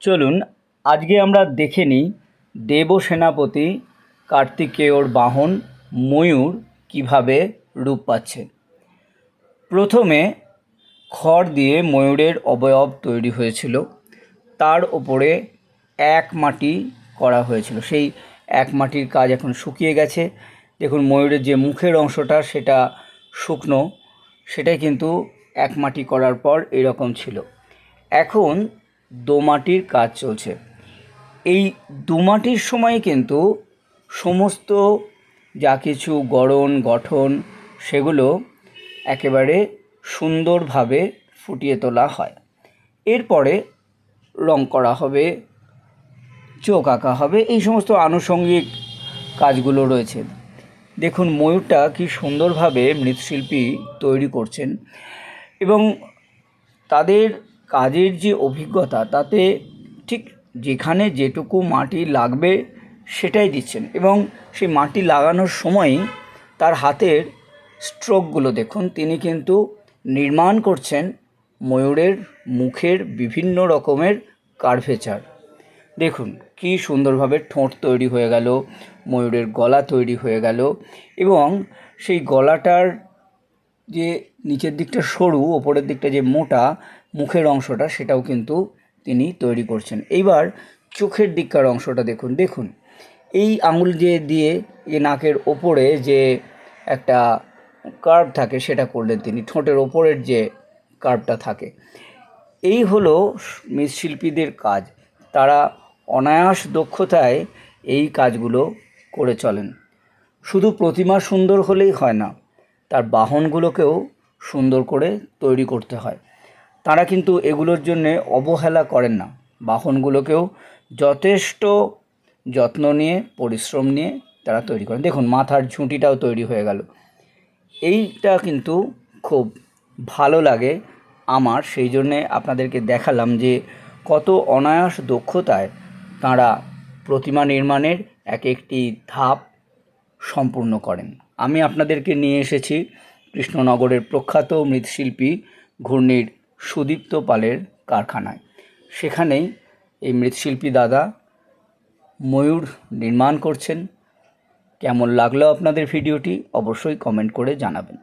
চলুন, আজকে আমরা দেখে নিই দেব সেনাপতি কার্তিকেয়র বাহন ময়ূর কীভাবে রূপ পাচ্ছে। প্রথমে খড় দিয়ে ময়ূরের অবয়ব তৈরি হয়েছিল। তার ওপরে এক মাটি করা হয়েছিল। সেই এক মাটির কাজ এখন শুকিয়ে গেছে। দেখুন, ময়ূরের যে মুখের অংশটা, সেটা শুকনো। সেটাই কিন্তু এক মাটি করার পর এরকম ছিল। এখন দোমাটির কাজ চলছে। এই দোমাটির সময় কিন্তু সমস্ত যা কিছু গড়ন, গঠন, সেগুলো একেবারে সুন্দরভাবে ফুটিয়ে তোলা হয়। এরপরে রং করা হবে, চোখ আঁকা হবে, এই সমস্ত আনুষঙ্গিক কাজগুলো রয়েছে। দেখুন, ময়ূরটা কি সুন্দরভাবে মৃৎশিল্পী তৈরি করছেন এবং তাদের কাজের যে অভিজ্ঞতা, তাতে ঠিক যেখানে যেটুকু মাটি লাগবে সেটাই দিচ্ছেন এবং সেই মাটি লাগানোর সময়ই তার হাতের স্ট্রোকগুলো দেখুন। তিনি কিন্তু নির্মাণ করছেন ময়ূরের মুখের বিভিন্ন রকমের কার্ভেচার। দেখুন, কি সুন্দরভাবে ঠোঁট তৈরি হয়ে গেল, ময়ূরের গলা তৈরি হয়ে গেল এবং সেই গলাটার যে নিচের দিকটা সরু, ওপরের দিকটা যে মোটা, মুখের অংশটা সেটাও কিন্তু তিনি তৈরি করছেন। এইবার চোখের দিককার অংশটা দেখুন দেখুন। এই আঙুল যে দিয়ে যে নাকের ওপরে যে একটা কার্ভ থাকে, সেটা করলেন তিনি। ঠোঁটের ওপরের যে কার্ভটা থাকে। এই হলো মৃৎশিল্পীদের কাজ। তারা অনায়াস দক্ষতায় এই কাজগুলো করে চলেন। শুধু প্রতিমা সুন্দর হলেই হয় না তার বাহনগুলোকেও সুন্দর করে তৈরি করতে হয়। তারা কিন্তু এগুলোর জন্যে অবহেলা করেন না। বাহনগুলোকেও যথেষ্ট যত্ন নিয়ে, পরিশ্রম নিয়ে তারা তৈরি করেন। দেখুন, মাথার ঝুঁটিটাও তৈরি হয়ে গেল। এইটা কিন্তু খুব ভালো লাগে আমার। সেই জন্যে আপনাদেরকে দেখালাম যে কত অনায়াস দক্ষতায় তাঁরা প্রতিমা নির্মাণের এক একটি ধাপ সম্পূর্ণ করেন। আমি আপনাদেরকে নিয়ে এসেছি কৃষ্ণনগরের প্রখ্যাত মৃৎশিল্পী ঘূর্ণির সুদীপ্ত পালের কারখানায়। সেখানেই এই মৃৎশিল্পী দাদা ময়ূর নির্মাণ করছেন। কেমন লাগল আপনাদের ভিডিওটি অবশ্যই কমেন্ট করে জানাবেন।